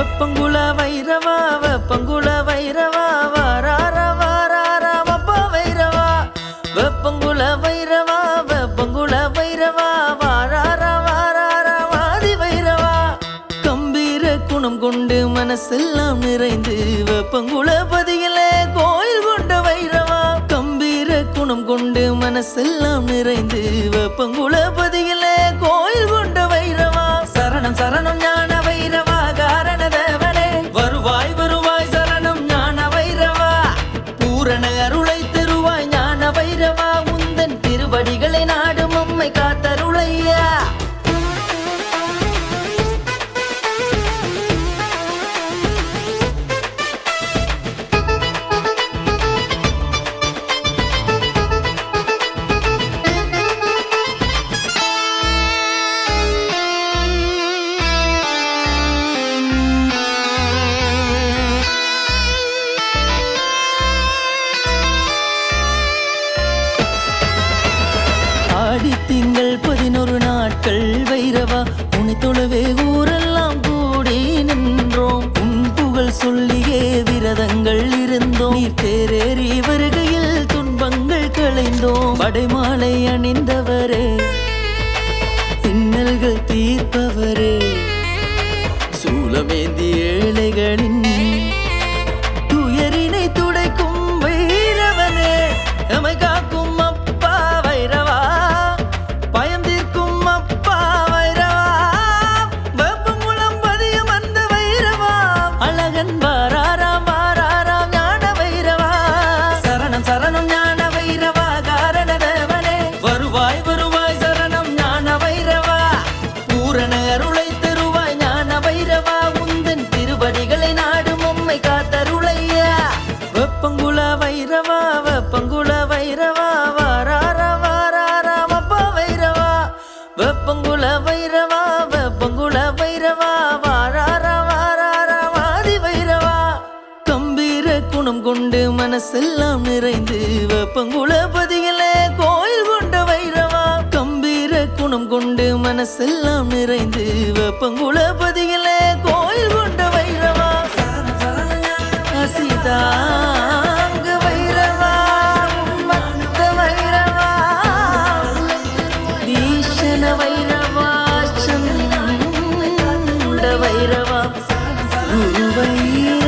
வெப்பங்குள வைரவா வெப்பங்குள வைரவா வாராரா வாராரா வப்பா வைரவா. வெப்பங்குள வைரவா வெப்பங்குள வைரவா வாராரா வாராரா வாதி வைரவா. கம்பீர குணம் கொண்டு மனசெல்லாம் நிறைந்து வெப்பங்குள பதியிலே கோயில் கொண்ட வைரவா. கம்பீர குணம் கொண்டு மனசெல்லாம் நிறைந்து வெப்பங்குள பதியிலே கோயில் கொண்ட வைரவா. சரணம் சரணம் ஞான ஆடி திங்கள் பதினொரு நாட்கள் வைரவா உனை தொழுவே ஊரெல்லாம் கூடி நின்றோம். உன் புகழ் சொல்லியே விரதங்கள் இருந்தோம். தேரேறி வருகையில் துன்பங்கள் களைந்தோம். படைமாலை அணிந்தவரே இன்னல்கள் தீர்ப்பவரே. சூலமேந்தி மனசெல்லாம் நிறைந்து வெப்பங்குலபதியிலே கோயில் கொண்ட வைரவா? கம்பீர குணம் கொண்டு மனசெல்லாம் நிறைந்து வெப்பங்குலபதியிலே கோயில் கொண்ட வைரவா? சீதா வைரவா? குருவை